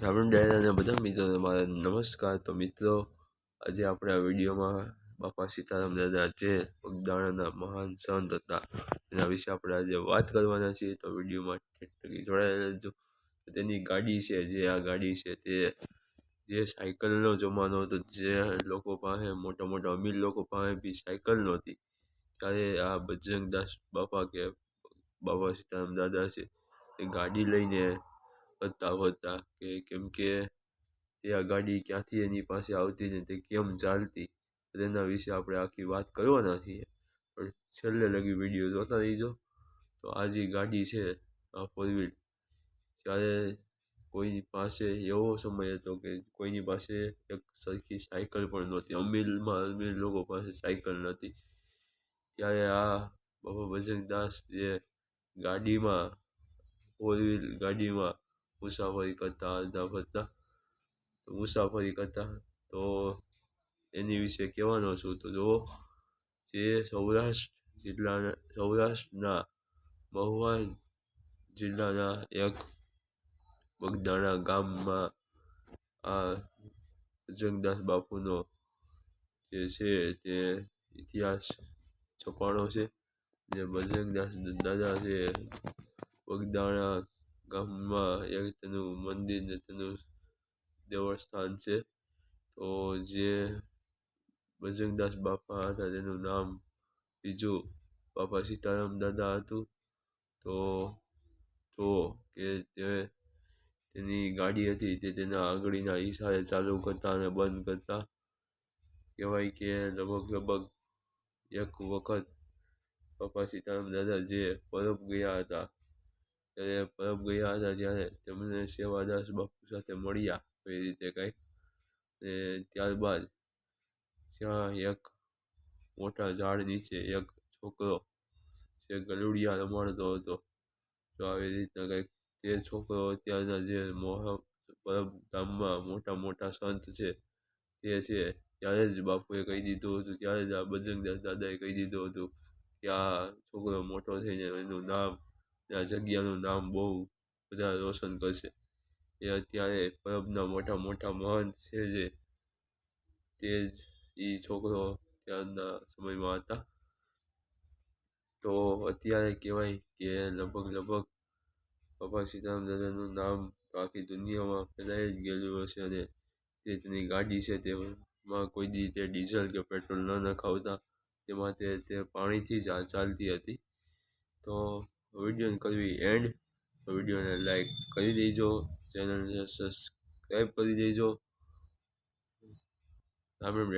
રાવણ ડાયરાના બધા મિત્રોને મારા નમસ્કાર. તો મિત્રો, આજે આપણે આ વિડીયોમાં બાપા સીતારામ દાદા જે પગદાણાના મહાન સંત હતા, એના વિશે આપણે આજે વાત કરવાના છીએ. તો વિડીયોમાં જોડાયેલા રહેજો. તેની ગાડી છે, જે આ ગાડી છે તે જે સાયકલનો જમાનો હતો, જે લોકો પાસે, મોટા મોટા અમીર લોકો પાસે બી સાયકલ નહોતી. ત્યારે આ બજરંગદાસ બાપા કે બાબા સીતારામ દાદા છે એ ગાડી લઈને ફરતા ફરતા કે કેમ કે તે આ ગાડી ક્યાંથી એની પાસે આવતી ને તે કેમ ચાલતી તેના વિશે આપણે આખી વાત કરવાના છીએ. પણ છેલ્લે લગી વીડિયો જોતા રહીજો. તો આ જે ગાડી છે, આ ફોર વ્હીલ ત્યારે કોઈની પાસે એવો સમય હતો કે કોઈની પાસે એક સરખી સાયકલ પણ નહોતી. અમીરમાં અમીર લોકો પાસે સાયકલ નહોતી. ત્યારે આ બાબા દાસ જે ગાડીમાં ફોર વ્હીલ ગાડીમાં મુસાફરી કરતા હરતા ફરતા મુસાફરી કરતા તો એની વિશે કહેવાનો છું તો જુઓ, જે સૌરાષ્ટ્ર જિલ્લાના, સૌરાષ્ટ્રના મહુવા જિલ્લાના એક બગદાણા ગામમાં આ બજરંગદાસ બાપુનો જે છે તે ઇતિહાસ છપાણો છે. જે બજરંગદાસ દાદા છે બગદાણા ગામમાં એક તેનું મંદિર ને તેનું દેવસ્થાન છે. તો જે બજરંગદાસ બાપા હતા, તેનું નામ બીજું બાપા સીતારામ દાદા હતું. તો તો કે તે તેની ગાડી હતી, તે તેના આંગળીના ઈશારે ચાલુ કરતા અને બંધ કરતા. કહેવાય કે લગભગ લગભગ એક વખત બાપા સીતારામ દાદા જે પરબ ગયા હતા ત્યારે પરબ ગયા હતા ત્યારે તેમને સેવાદાસ બાપુ સાથે મળ્યા એ રીતે કંઈક. ને ત્યારબાદ ત્યાં એક મોટા ઝાડ નીચે એક છોકરો જે ગલુડિયા રમાડતો હતો. તો આવી રીતના કંઈક તે છોકરો અત્યારના જે પરબધામમાં મોટા મોટા સંત છે તે છે ત્યારે જ બાપુએ કહી દીધું હતું, ત્યારે જ આ બજરંગદાસ દાદાએ કહી દીધું હતું કે આ છોકરો મોટો થઈને એનું નામ આ જગ્યાનું નામ બહુ બધા રોશન કરશે. એ અત્યારે પરબના મોટા મોટા મહંત છે જે તે જ એ છોકરો ત્યારના સમયમાં હતા. તો અત્યારે કહેવાય કે લગભગ લગભગ બાબા સીતારામ દાદાનું નામ આખી દુનિયામાં ફેલાઈ જ ગયેલું હશે અને તે તેની ગાડી છે તેમાં કોઈ દી તે ડીઝલ કે પેટ્રોલ ન નખાવતા. તેમાં તે તે પાણીથી જ ચાલતી હતી. તો વિડીયોને કરવી એન્ડ વિડીયોને લાઈક કરી દેજો. ચેનલને સબસ્ક્રાઈબ કરી દેજો. રામ રામ